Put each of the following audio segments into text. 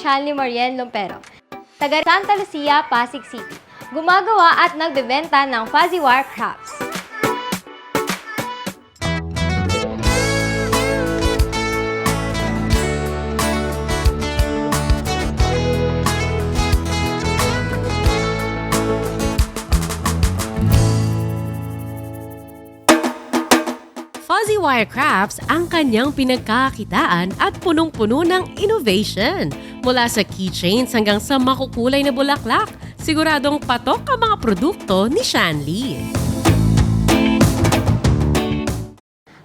Shanley Mariel Lompero, taga Santa Lucia, Pasig City. Gumagawa at nagbebenta ng Fuzzy Wire Crafts. Fuzzy Wire Crafts ang kanyang pinagkakakitaan at punong-puno ng innovation. Mula sa keychains hanggang sa makukulay na bulaklak, siguradong patok ang mga produkto ni Shanley.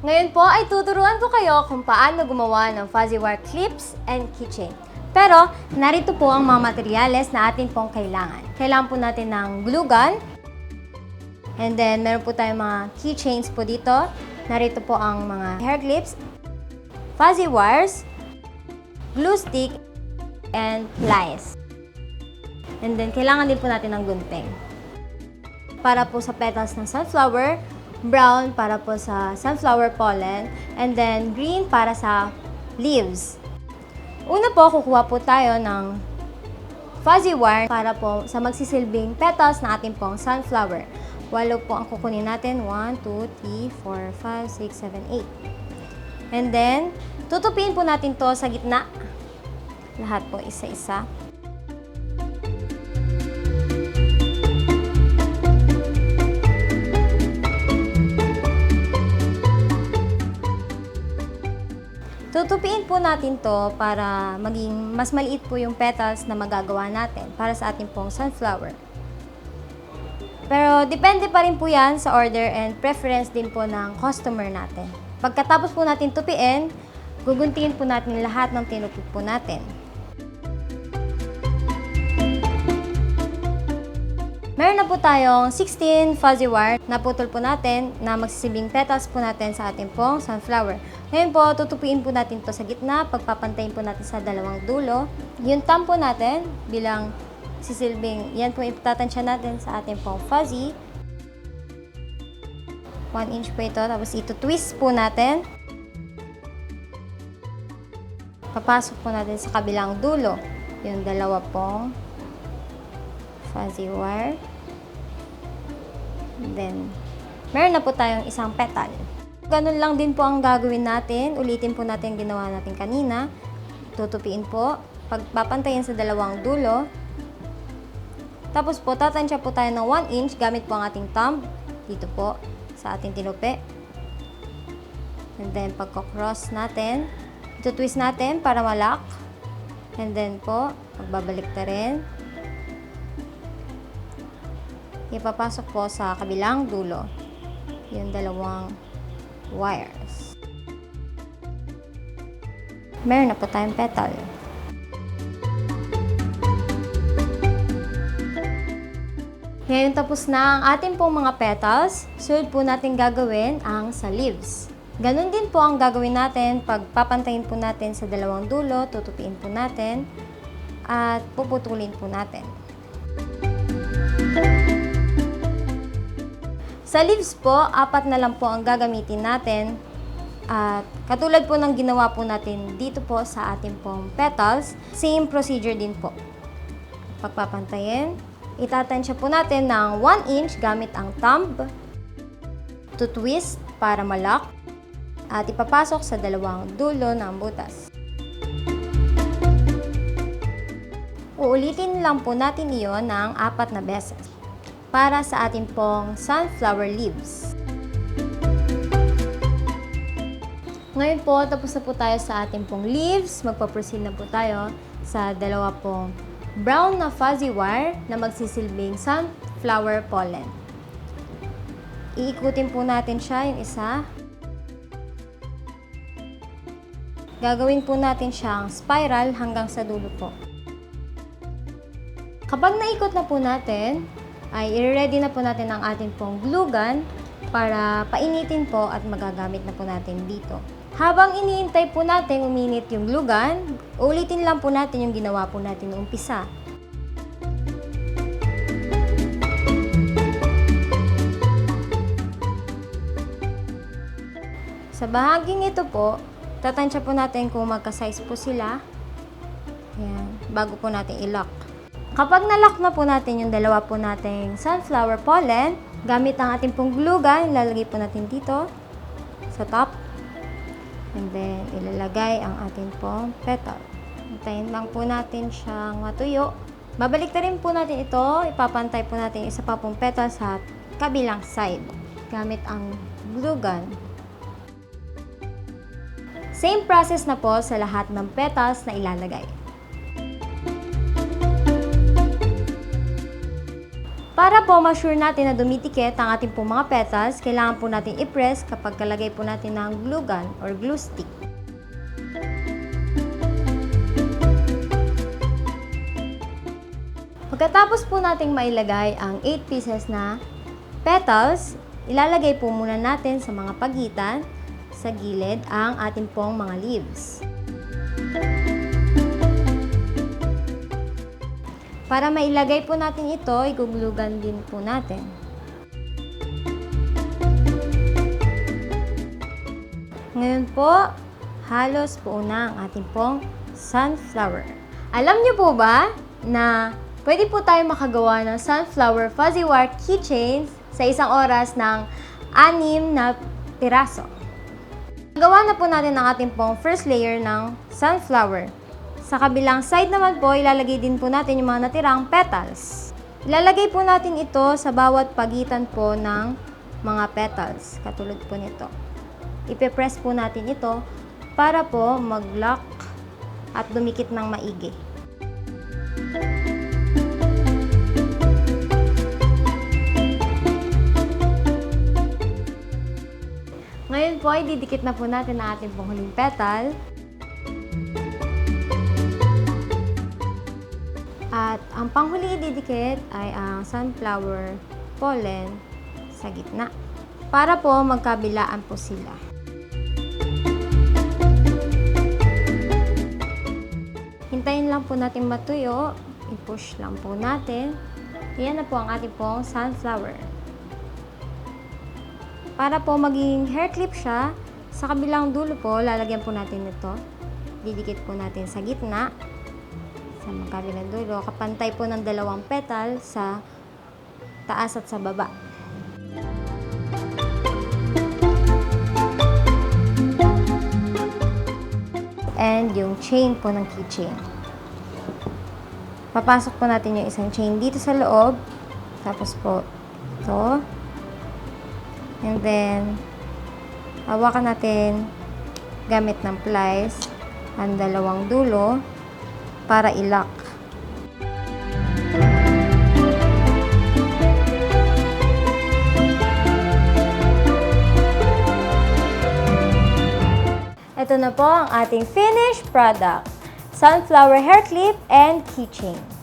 Ngayon po ay tuturuan ko kayo kung paano gumawa ng Fuzzy Wire clips and keychain. Pero narito po ang mga materyales na atin pong kailangan. Kailangan po natin ng glue gun, And then, meron po tayong mga keychains po dito. Narito po ang mga hair clips, fuzzy wires, glue stick, and pliers. And then, kailangan din po natin ng gunting. Para po sa petals ng sunflower, brown para po sa sunflower pollen, and then green para sa leaves. Una po, kukuha po tayo ng fuzzy wire para po sa magsisilbing petals na ating pong sunflower. Walo po ang kukunin natin. 1, 2, 3, 4, 5, 6, 7, 8. And then, tutupiin po natin to sa gitna. Lahat po isa-isa. Tutupiin po natin to para maging mas maliit po yung petals na magagawa natin para sa ating pong sunflower. Pero depende pa rin po yan sa order and preference din po ng customer natin. Pagkatapos po natin tupiin, guguntingin po natin lahat ng tinupi po natin. Meron na po tayong 16 fuzzy wire na putol po natin na magsisilbing petals po natin sa ating pong sunflower. Ngayon po, tutupiin po natin to sa gitna, pagpapantayin po natin sa dalawang dulo. Yung thumb po natin bilang sisilbing, yan po itatansya natin sa ating pong fuzzy. 1 inch po ito, tapos ito twist po natin. Papasok po natin sa kabilang dulo. Yung dalawa pong fuzzy wire. Then, meron na po tayong isang petal. Ganun lang din po ang gagawin natin. Ulitin po natin yung ginawa natin kanina. Tutupiin po. Pagpapantayin sa dalawang dulo. Tapos po, tatansya po tayo ng 1 inch gamit po ang ating thumb. Dito po, sa ating tinupi. And then, pagkakross natin, ito twist natin para malak. And then po, magbabalik na rin. Ipapasok po sa kabilang dulo. Yung dalawang wires. Meron na po tayong petal. Ngayon tapos na ang ating pong mga petals, sunod po natin gagawin ang sa leaves. Ganon din po ang gagawin natin pag papantayin po natin sa dalawang dulo, tutupiin po natin, at puputulin po natin. Sa leaves po, apat na lang po ang gagamitin natin. At katulad po ng ginawa po natin dito po sa ating pong petals, same procedure din po. Pagpapantayin, itatansya po natin ng 1 inch gamit ang thumb to twist para malak at ipapasok sa dalawang dulo ng butas. Uulitin lang po natin iyon ng apat na beses para sa ating pong sunflower leaves. Ngayon po, tapos na po tayo sa ating pong leaves. Magpa-proceed na po tayo sa dalawa pong brown na fuzzy wire na magsisilbing sunflower pollen. Iikutin po natin siya, yung isa. Gagawin po natin siyang spiral hanggang sa dulo po. Kapag naikot na po natin, ay i-ready na po natin ang ating pong glue gun para painitin po at magagamit na po natin dito. Habang iniintay po natin uminit yung glue gun, ulitin lang po natin yung ginawa po natin noong umpisa. Sa bahaging ito po, tatansya po natin kung magka-size po sila. Ayan, bago po natin i-lock. Kapag na-lock na po natin yung dalawa po nating sunflower pollen, gamit ang ating pong glue gun, ilalagay po natin dito sa top. And then, ilalagay ang ating pong petal. Hintayin lang po natin siyang matuyo. Babalik na rin po natin ito. Ipapantay po natin isa pa pong petal sa kabilang side. Gamit ang glue gun. Same process na po sa lahat ng petals na ilalagay. Para po ma-sure natin na dumitikit ang ating pong mga petals, kailangan po natin i-press kapag kalagay po natin ng glue gun or glue stick. Pagkatapos po nating mailagay ang 8 pieces na petals, ilalagay po muna natin sa mga pagitan sa gilid ang ating pong mga leaves. Para mailagay po natin ito, iguglugan din po natin. Ngayon po, halos po na ang ating pong sunflower. Alam niyo po ba na pwede po tayo makagawa ng sunflower fuzzy wire keychains sa isang oras ng anim na piraso. Gawa na po natin ang ating pong first layer ng sunflower. Sa kabilang side naman po, ilalagay din po natin yung mga natirang petals. Ilalagay po natin ito sa bawat pagitan po ng mga petals, katulad po nito. Ipe-press po natin ito para po mag-lock at dumikit ng maigi. Ngayon po, ay didikit na po natin ang ating pong huling petal. At ang panghuling ididikit ay ang sunflower pollen sa gitna. Para po magkabilaan po sila. Hintayin lang po natin matuyo. I-push lang po natin. Yan na po ang ating pong sunflower. Para po maging hair clip siya, sa kabilang dulo po, lalagyan po natin ito. Didikit po natin sa gitna sa magkabilang dulo, kapantay po ng dalawang petal sa taas at sa baba. And yung chain po ng keychain. Papasok po natin yung isang chain dito sa loob. Tapos po, ito. And then, hawakan natin gamit ng plies ang dalawang dulo para i-lock. Ito na po ang ating finished product. Sunflower hair clip and keychain.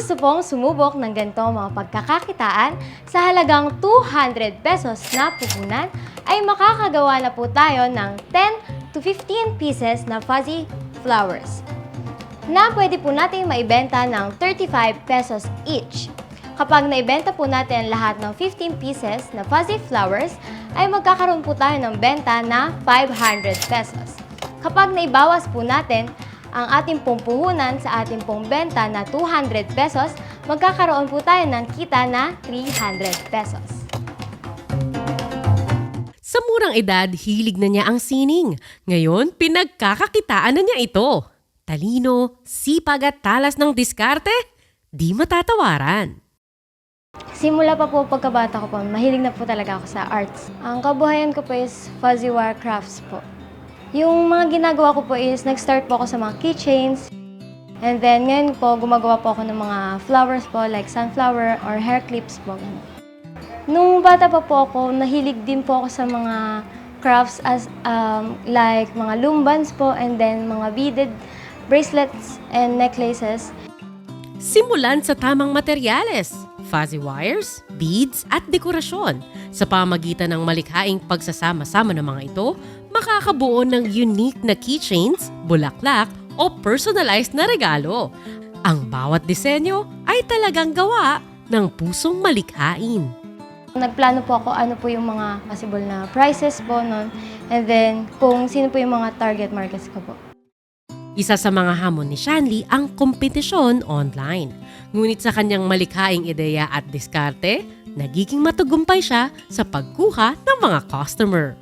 Gusto pong sumubok ng ganito mga pagkakakitaan sa halagang 200 pesos na puhunan, ay makakagawa na po tayo ng 10 to 15 pieces na fuzzy flowers na pwede po nating maibenta ng 35 pesos each. Kapag naibenta po natin lahat ng 15 pieces na fuzzy flowers, ay magkakaroon po tayo ng benta na 500 pesos. Kapag naibawas po natin ang ating pong puhunan sa ating pong benta na 200 pesos, magkakaroon po tayo ng kita na 300 pesos. Sa murang edad, hilig na niya ang sining. Ngayon, pinagkakakitaan na niya ito. Talino, sipag at talas ng diskarte, di matatawaran. Simula pa po pagkabata ko po, mahilig na po talaga ako sa arts. Ang kabuhayan ko po is fuzzy wire crafts po. Yung mga ginagawa ko po is, nag-start po ako sa mga keychains. And then, ngayon po, gumagawa po ako ng mga flowers po, like sunflower or hair clips po. ganun. Nung bata pa po ako, nahilig din po ako sa mga crafts as um, like mga lumbans po and then mga beaded bracelets and necklaces. Simulan sa tamang materyales, fuzzy wires, beads at dekorasyon. Sa pamagitan ng malikhaing pagsasama-sama ng mga ito, makakabuo ng unique na keychains, bulaklak o personalized na regalo. Ang bawat disenyo ay talagang gawa ng pusong malikhain. Nagplano po ako ano po yung mga possible na prices po nun. And then, kung sino po yung mga target markets ko po. Isa sa mga hamon ni Shanley ang kompetisyon online. Ngunit sa kanyang malikhaing ideya at diskarte, nagiging matugumpay siya sa pagkuha ng mga customer.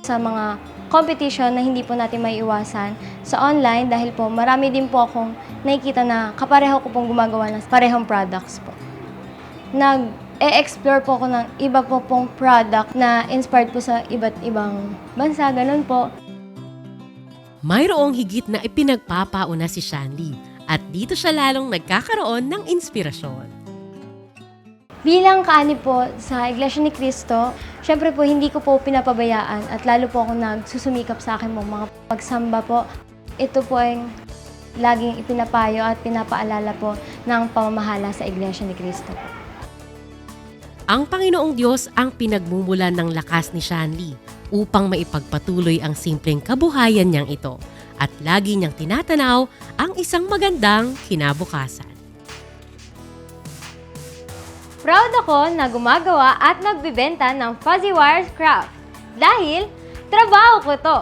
Sa mga competition na hindi po natin may iwasan sa online dahil po marami din po akong nakikita na kapareho ko pong gumagawa ng parehong products po. Nag-e-explore po ako ng iba po pong product na inspired po sa iba't ibang bansa, ganun po. Mayroong higit na ipinagpapauna si Shanley at dito siya lalong nagkakaroon ng inspirasyon. Bilang kaani po sa Iglesia ni Cristo, syempre po hindi ko po pinapabayaan at lalo po ako nagsusumikap sa akin mga pagsamba po. Ito po ay laging ipinapayo at pinapaalala po ng pamamahala sa Iglesia ni Cristo. Ang Panginoong Diyos ang pinagmumulan ng lakas ni Shanley upang maipagpatuloy ang simpleng kabuhayan niyang ito at lagi niyang tinatanaw ang isang magandang kinabukasan. Proud ako na gumagawa at nagbibenta ng Fuzzy Wires Craft dahil trabaho ko to.